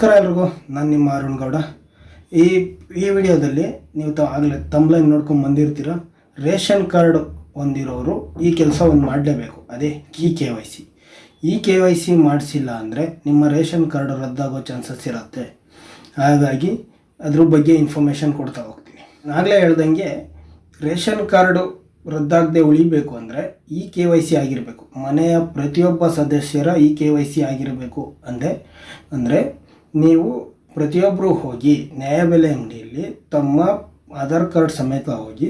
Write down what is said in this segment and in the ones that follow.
ನಮಸ್ಕಾರ ಎಲ್ರಿಗೂ. ನಾನು ನಿಮ್ಮ ಅರುಣ್ ಗೌಡ. ಈ ಈ ವಿಡಿಯೋದಲ್ಲಿ ನೀವು ತ, ಆಗಲೇ ತಮ್ಲೈನ್ ನೋಡ್ಕೊಂಡು ಬಂದಿರ್ತೀರ? ರೇಷನ್ ಕಾರ್ಡ್ ಹೊಂದಿರೋರು ಈ ಕೆಲಸ ಒಂದು ಮಾಡಲೇಬೇಕು. ಅದೇ ಈ ಕೆ ವೈ ಸಿ. ಈ ಕೆ ವೈ ಸಿ ಮಾಡಿಸಿಲ್ಲ ಅಂದರೆ ನಿಮ್ಮ ರೇಷನ್ ಕಾರ್ಡ್ ರದ್ದಾಗೋ ಚಾನ್ಸಸ್ ಇರುತ್ತೆ. ಹಾಗಾಗಿ ಅದ್ರ ಬಗ್ಗೆ ಇನ್ಫಾರ್ಮೇಷನ್ ಕೊಡ್ತಾ ಹೋಗ್ತೀನಿ. ಆಗಲೇ ಹೇಳ್ದಂಗೆ ರೇಷನ್ ಕಾರ್ಡು ರದ್ದಾಗದೆ ಉಳಿಬೇಕು ಅಂದರೆ ಈ ಕೆ ವೈ ಸಿ ಆಗಿರಬೇಕು. ಮನೆಯ ಪ್ರತಿಯೊಬ್ಬ ಸದಸ್ಯರ ಈ ಕೆ ವೈ ಸಿ ಆಗಿರಬೇಕು ಅಂದರೆ ಅಂದರೆ ನೀವು ಪ್ರತಿಯೊಬ್ಬರು ಹೋಗಿ ನ್ಯಾಯಬೆಲೆ ಅಂಗಡಿಯಲ್ಲಿ ತಮ್ಮ ಆಧಾರ್ ಕಾರ್ಡ್ ಸಮೇತ ಹೋಗಿ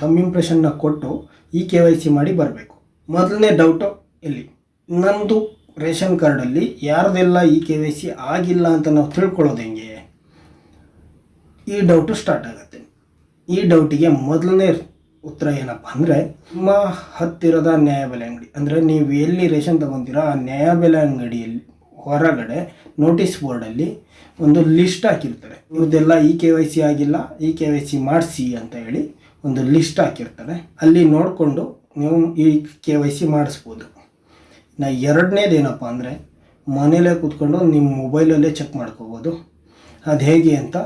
ತಮ್ಮ ಇಂಪ್ರೆಷನ್ನ ಕೊಟ್ಟು ಈ ಕೆ ವೈ ಸಿ ಮಾಡಿ ಬರಬೇಕು. ಮೊದಲನೇ ಡೌಟು ಇಲ್ಲಿ ನಮ್ಮದು ರೇಷನ್ ಕಾರ್ಡಲ್ಲಿ ಯಾರ್ದೆಲ್ಲ ಈ ಕೆ ವೈ ಸಿ ಆಗಿಲ್ಲ ಅಂತ ನಾವು ತಿಳ್ಕೊಳ್ಳೋದು ಹೆಂಗೆ? ಈ ಡೌಟು ಸ್ಟಾರ್ಟ್ ಆಗುತ್ತೆ. ಈ ಡೌಟಿಗೆ ಮೊದಲನೇ ಉತ್ತರ ಏನಪ್ಪ ಅಂದರೆ ನಿಮ್ಮ ಹತ್ತಿರದ ನ್ಯಾಯಬೆಲೆ ಅಂಗಡಿ. ಅಂದರೆ ನೀವು ಎಲ್ಲಿ ರೇಷನ್ ತಗೊತೀರೋ ಆ ನ್ಯಾಯಬೆಲೆ ಅಂಗಡಿಯಲ್ಲಿ ಹೊರಗಡೆ ನೋಟಿಸ್ ಬೋರ್ಡಲ್ಲಿ ಒಂದು ಲಿಸ್ಟ್ ಹಾಕಿರ್ತಾರೆ. ಇವ್ರದ್ದೆಲ್ಲ ಇ ಕೆ ವೈ ಸಿ ಆಗಿಲ್ಲ ಇ ಕೆ ವೈ ಸಿ ಮಾಡಿಸಿ ಅಂತ ಹೇಳಿ ಒಂದು ಲಿಸ್ಟ್ ಹಾಕಿರ್ತಾರೆ. ಅಲ್ಲಿ ನೋಡಿಕೊಂಡು ನೀವು ಈ ಕೆ ವೈ ಸಿ ಮಾಡಿಸ್ಬೋದು. ನಾ ಎರಡನೇದು ಏನಪ್ಪ ಅಂದರೆ ಮನೇಲೇ ಕೂತ್ಕೊಂಡು ನಿಮ್ಮ ಮೊಬೈಲಲ್ಲೇ ಚೆಕ್ ಮಾಡ್ಕೋಬೋದು. ಅದು ಹೇಗೆ ಅಂತ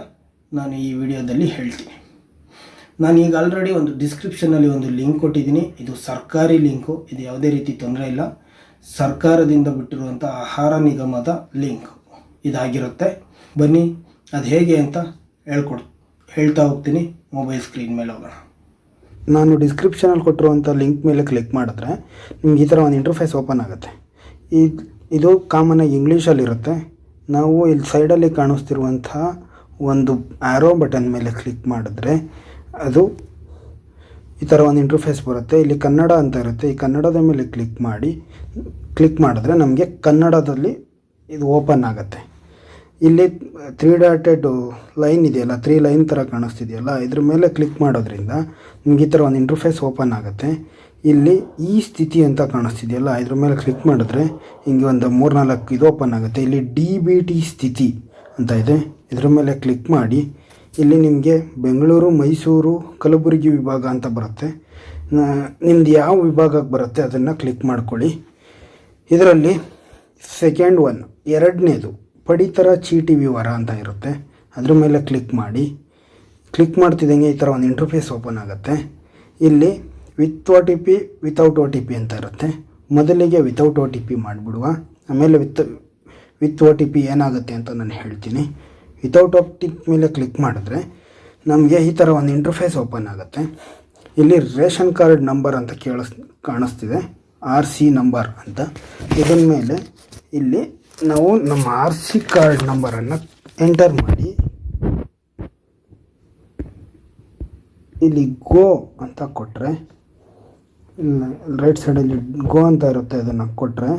ನಾನು ಈ ವಿಡಿಯೋದಲ್ಲಿ ಹೇಳ್ತೀನಿ. ನಾನು ಈಗ ಆಲ್ರೆಡಿ ಒಂದು ಡಿಸ್ಕ್ರಿಪ್ಷನಲ್ಲಿ ಒಂದು ಲಿಂಕ್ ಕೊಟ್ಟಿದ್ದೀನಿ. ಇದು ಸರ್ಕಾರಿ ಲಿಂಕು ಇದು ಯಾವುದೇ ರೀತಿ ತೊಂದರೆ ಇಲ್ಲ. ಸರ್ಕಾರದಿಂದ ಬಿಟ್ಟಿರುವಂಥ ಆಹಾರ ನಿಗಮದ ಲಿಂಕ್ ಇದಾಗಿರುತ್ತೆ. ಬನ್ನಿ, ಅದು ಹೇಗೆ ಅಂತ ಹೇಳ್ಕೊಡ್, ಹೇಳ್ತಾ ಹೋಗ್ತೀನಿ. ಮೊಬೈಲ್ ಸ್ಕ್ರೀನ್ ಮೇಲೆ ಹೋಗೋಣ. ನಾನು ಡಿಸ್ಕ್ರಿಪ್ಷನಲ್ಲಿ ಕೊಟ್ಟಿರುವಂಥ ಲಿಂಕ್ ಮೇಲೆ ಕ್ಲಿಕ್ ಮಾಡಿದ್ರೆ ನಿಮ್ಗೆ ಈ ಥರ ಒಂದು ಇಂಟರ್ಫೇಸ್ ಓಪನ್ ಆಗುತ್ತೆ. ಈ, ಇದು ಕಾಮನಾಗಿ ಇಂಗ್ಲೀಷಲ್ಲಿರುತ್ತೆ ನಾವು ಇಲ್ಲಿ ಸೈಡಲ್ಲಿ ಕಾಣಿಸ್ತಿರುವಂಥ ಒಂದು ಆ್ಯರೋ ಬಟನ್ ಮೇಲೆ ಕ್ಲಿಕ್ ಮಾಡಿದ್ರೆ ಅದು ಈ ಥರ ಒಂದು ಇಂಟರ್ಫೇಸ್ ಬರುತ್ತೆ. ಇಲ್ಲಿ ಕನ್ನಡ ಅಂತ ಇರುತ್ತೆ. ಈ ಕನ್ನಡದ ಮೇಲೆ ಕ್ಲಿಕ್ ಮಾಡಿ ಕ್ಲಿಕ್ ಮಾಡಿದ್ರೆ ನಮಗೆ ಕನ್ನಡದಲ್ಲಿ ಇದು ಓಪನ್ ಆಗುತ್ತೆ. ಇಲ್ಲಿ ತ್ರೀ ಡಾಟೆಡ್ ಲೈನ್ ಇದೆಯಲ್ಲ ತ್ರೀ ಲೈನ್ ಥರ ಕಾಣಿಸ್ತಿದೆಯಲ್ಲ, ಇದ್ರ ಮೇಲೆ ಕ್ಲಿಕ್ ಮಾಡೋದ್ರಿಂದ ನಿಮ್ಗೆ ಈ ಥರ ಒಂದು ಇಂಟರ್ಫೇಸ್ ಓಪನ್ ಆಗುತ್ತೆ. ಇಲ್ಲಿ ಈ ಸ್ಥಿತಿ ಅಂತ ಕಾಣಿಸ್ತಿದೆಯಲ್ಲ, ಇದ್ರ ಮೇಲೆ ಕ್ಲಿಕ್ ಮಾಡಿದ್ರೆ ಹಿಂಗೆ ಒಂದು ಮೂರ್ನಾಲ್ಕು ಇದು ಓಪನ್ ಆಗುತ್ತೆ. ಇಲ್ಲಿ ಡಿ ಸ್ಥಿತಿ ಅಂತ ಇದೆ. ಇದ್ರ ಮೇಲೆ ಕ್ಲಿಕ್ ಮಾಡಿ ಇಲ್ಲಿ ನಿಮಗೆ ಬೆಂಗಳೂರು, ಮೈಸೂರು, ಕಲಬುರಗಿ ವಿಭಾಗ ಅಂತ ಬರುತ್ತೆ. ನಿಮ್ದು ಯಾವ ವಿಭಾಗಕ್ಕೆ ಬರುತ್ತೆ ಅದನ್ನು ಕ್ಲಿಕ್ ಮಾಡ್ಕೊಳ್ಳಿ. ಇದರಲ್ಲಿ ಸೆಕೆಂಡ್ ಒನ್ ಎರಡನೇದು, ಪಡಿತರ ಚೀಟಿ ವಿವರ ಅಂತ ಇರುತ್ತೆ. ಅದ್ರ ಮೇಲೆ ಕ್ಲಿಕ್ ಮಾಡಿ. ಕ್ಲಿಕ್ ಮಾಡ್ತಿದ್ದಂಗೆ ಈ ಥರ ಒಂದು ಇಂಟರ್ಫೇಸ್ ಓಪನ್ ಆಗುತ್ತೆ. ಇಲ್ಲಿ with O T P without O T P ಅಂತ ಇರುತ್ತೆ. ಮೊದಲಿಗೆ ವಿತೌಟ್ ಒ ಟಿ ಪಿ ಮಾಡಿಬಿಡುವ. ಆಮೇಲೆ with with O T P ಏನಾಗುತ್ತೆ ಅಂತ ನಾನು ಹೇಳ್ತೀನಿ. ವಿತೌಟ್ ಆಫ್ ಮೇಲೆ ಕ್ಲಿಕ್ ಮಾಡಿದ್ರೆ ನಮಗೆ ಈ ಥರ ಒಂದು ಇಂಟರ್ಫೇಸ್ ಓಪನ್ ಆಗುತ್ತೆ. ಇಲ್ಲಿ ರೇಷನ್ ಕಾರ್ಡ್ ನಂಬರ್ ಅಂತ ಕೇಳಿಸ್, ಕಾಣಿಸ್ತಿದೆ. ಆರ್ ಸಿ ನಂಬರ್ ಅಂತ. ಇದನ್ನ ಮೇಲೆ ಇಲ್ಲಿ ನಾವು ನಮ್ಮ ಆರ್ ಸಿ ಕಾರ್ಡ್ ನಂಬರನ್ನು ಎಂಟರ್ ಮಾಡಿ. ಇಲ್ಲಿ ಗೋ ಅಂತ ಕೊಟ್ಟರೆ ರೈಟ್ ಸೈಡಲ್ಲಿ ಗೋ ಅಂತ ಇರುತ್ತೆ ಅದನ್ನು ಕೊಟ್ಟರೆ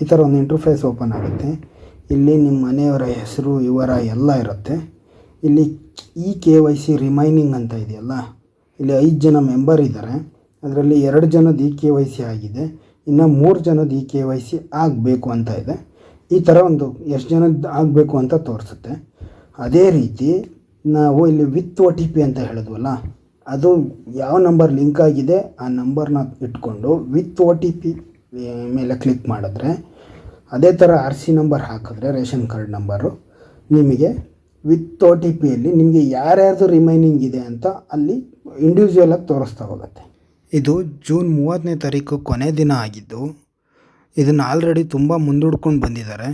ಈ ಥರ ಒಂದು ಇಂಟರ್ಫೇಸ್ ಓಪನ್ ಆಗುತ್ತೆ. ಇಲ್ಲಿ ನಿಮ್ಮ ಮನೆಯವರ ಹೆಸರು, ವಿವರ ಎಲ್ಲ ಇರುತ್ತೆ. ಇಲ್ಲಿ e K Y C remaining ಅಂತ ಇದೆಯಲ್ಲ, ಇಲ್ಲಿ ಐದು ಜನ ಮೆಂಬರ್ ಇದ್ದಾರೆ. ಅದರಲ್ಲಿ ಎರಡು ಜನದ ಇ ಕೆ ವೈ ಸಿ ಆಗಿದೆ, ಇನ್ನು ಮೂರು ಜನದ ಇ ಕೆ ವೈ ಸಿ ಆಗಬೇಕು ಅಂತ ಇದೆ. ಈ ಥರ ಒಂದು ಎಷ್ಟು ಜನದ ಆಗಬೇಕು ಅಂತ ತೋರಿಸುತ್ತೆ. ಅದೇ ರೀತಿ ನಾವು ಇಲ್ಲಿ ವಿತ್ ಒ ಟಿ ಪಿ ಅಂತ ಹೇಳಿದ್ವಲ್ಲ, ಅದು ಯಾವ ನಂಬರ್ ಲಿಂಕ್ ಆಗಿದೆ ಆ ನಂಬರ್ನ ಇಟ್ಕೊಂಡು ವಿತ್ ಒ ಟಿ ಪಿ ಮೇಲೆ ಕ್ಲಿಕ್ ಮಾಡಿದ್ರೆ ಅದೇ ಥರ ಆರ್ ಸಿ ನಂಬರ್ ಹಾಕಿದ್ರೆ ರೇಷನ್ ಕಾರ್ಡ್ ನಂಬರು ನಿಮಗೆ ವಿತ್ ಒ ಟಿ ಪಿಯಲ್ಲಿ ನಿಮಗೆ ಯಾರ್ಯಾರ್ದು ರಿಮೈನಿಂಗ್ ಇದೆ ಅಂತ ಅಲ್ಲಿ ಇಂಡಿವಿಜುವಲಾಗಿ ತೋರಿಸ್ತಾ ಹೋಗುತ್ತೆ. ಇದು ಜೂನ್ ಮೂವತ್ತನೇ ತಾರೀಕು ಕೊನೆ ದಿನ ಆಗಿದ್ದು ಇದನ್ನು ಆಲ್ರೆಡಿ ತುಂಬ ಮುಂದೂಡ್ಕೊಂಡು ಬಂದಿದ್ದಾರೆ.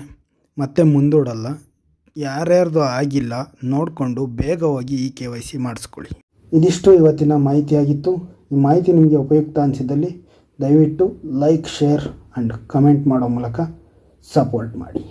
ಮತ್ತೆ ಮುಂದೂಡಲ್ಲ. ಯಾರ್ಯಾರ್ದು ಆಗಿಲ್ಲ ನೋಡಿಕೊಂಡು ಬೇಗ ಹೋಗಿ ಈ ಕೆ ವೈ ಸಿ ಮಾಡಿಸ್ಕೊಳ್ಳಿ. ಇದಿಷ್ಟು ಇವತ್ತಿನ ಮಾಹಿತಿಯಾಗಿತ್ತು. ಈ ಮಾಹಿತಿ ನಿಮಗೆ ಉಪಯುಕ್ತ ಅನಿಸಿದಲ್ಲಿ ದಯವಿಟ್ಟು ಲೈಕ್ ಶೇರ್ ಆ್ಯಂಡ್ ಕಮೆಂಟ್ ಮಾಡೋ ಮೂಲಕ ಸಪೋರ್ಟ್ ಮಾಡಿ.